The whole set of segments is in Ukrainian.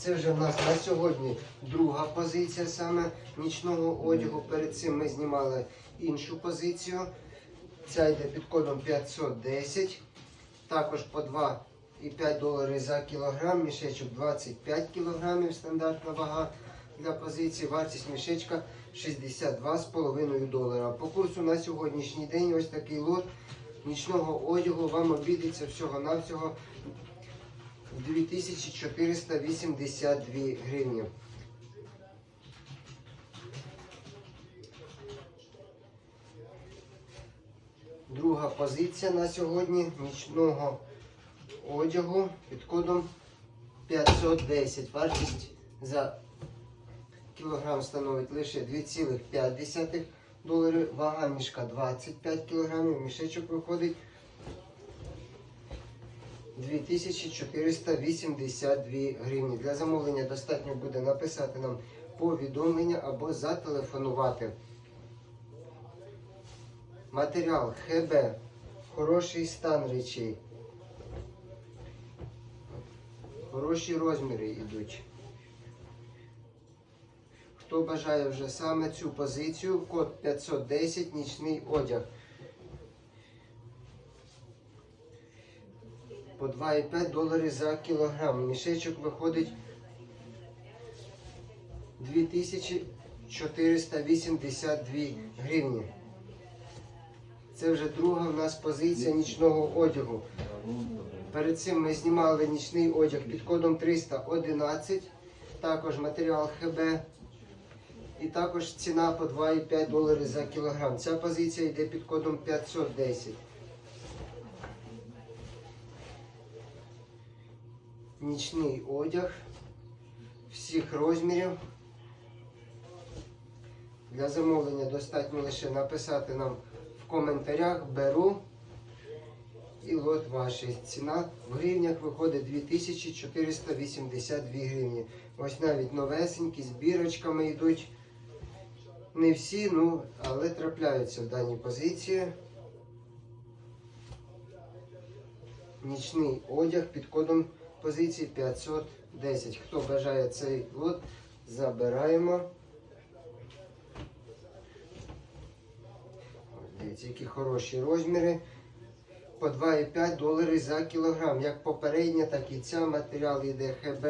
Це вже в нас на сьогодні друга позиція саме нічного одягу. Перед цим ми знімали іншу позицію. Ця йде під кодом 510. Також по 2,5 долари за кілограм. Мішечок 25 кілограмів стандартна вага для позиції. Вартість мішечка 62,5 долара. По курсу на сьогоднішній день ось такий лот нічного одягу вам обійдеться всього-навсього 2482 гривні. Друга позиція на сьогодні нічного одягу під кодом 510. Вартість за кілограм становить лише 2,5 доларів. Вага мішка 25 кілограмів. Мішечок виходить 2482 гривні. Для замовлення достатньо буде написати нам повідомлення або зателефонувати. Матеріал ХБ. Хороший стан речей. Хороші розміри йдуть. Хто бажає вже саме цю позицію, код 510 нічний одяг. По 2,5 долари за кілограм. Мішечок виходить 2482 гривні. Це вже друга в нас позиція нічного одягу. Перед цим ми знімали нічний одяг під кодом 311, також матеріал ХБ. І також ціна по 2,5 долари за кілограм. Ця позиція йде під кодом 510. Нічний одяг всіх розмірів. Для замовлення достатньо лише написати нам в коментарях беру і лот ваш. Ціна в гривнях виходить 2482 гривні. Ось навіть новесенькі з бірочками йдуть. Не всі, ну, але трапляються в даній позиції. Нічний одяг під кодом позиції 510. Хто бажає цей лот, забираємо. Дивіться, які хороші розміри. По 2,5 долари за кілограм. Як попередня, так і ця матеріал йде ХБ.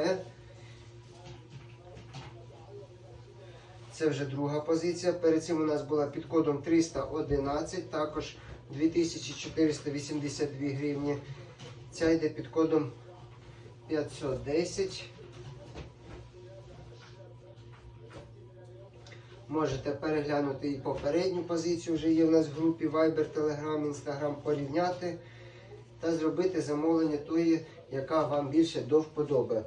Це вже друга позиція. Перед цим у нас була під кодом 311, також 2482 гривні. Ця йде під кодом 510. Можете переглянути і попередню позицію, вже є в нас в групі Viber, Telegram, Instagram порівняти та зробити замовлення тої, яка вам більше до вподоби.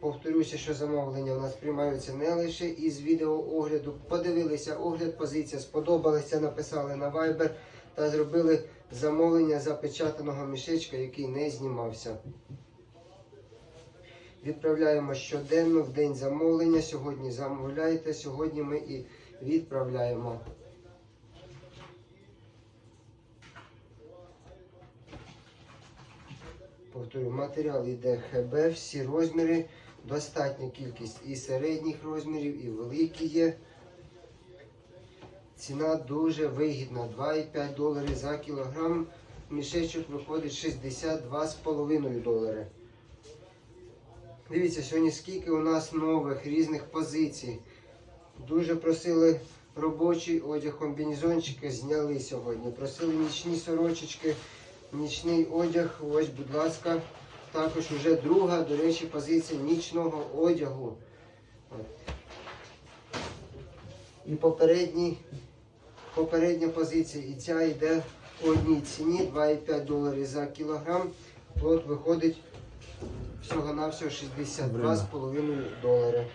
Повторюся, що замовлення у нас приймаються не лише із відеоогляду. Подивилися огляд, позиція сподобалася, написали на Viber та зробили замовлення запечатаного мішечка, який не знімався. Відправляємо щоденно в день замовлення. Сьогодні замовляйте, сьогодні ми і відправляємо. Повторю, матеріал йде ХБ, всі розміри, достатня кількість і середніх розмірів, і великі є. Ціна дуже вигідна, 2,5 долари за кілограм. Мішечок виходить 62,5 долари. Дивіться, сьогодні скільки у нас нових різних позицій. Дуже просили робочий одяг, комбінезончики зняли сьогодні. Просили нічні сорочечки, нічний одяг. Ось, будь ласка, також вже друга, до речі, позиція нічного одягу. І попередній, попередня позиція, і ця йде по одній ціні 2,5 доларів за кілограм. Плот виходить всього-навсього 62,5 долари.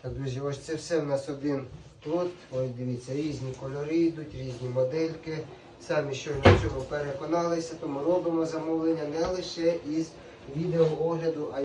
Так, друзі, ось це все в нас один плод. Ось дивіться, різні кольори йдуть, різні модельки. Самі щойно цього переконалися, тому робимо замовлення не лише із відеоогляду, а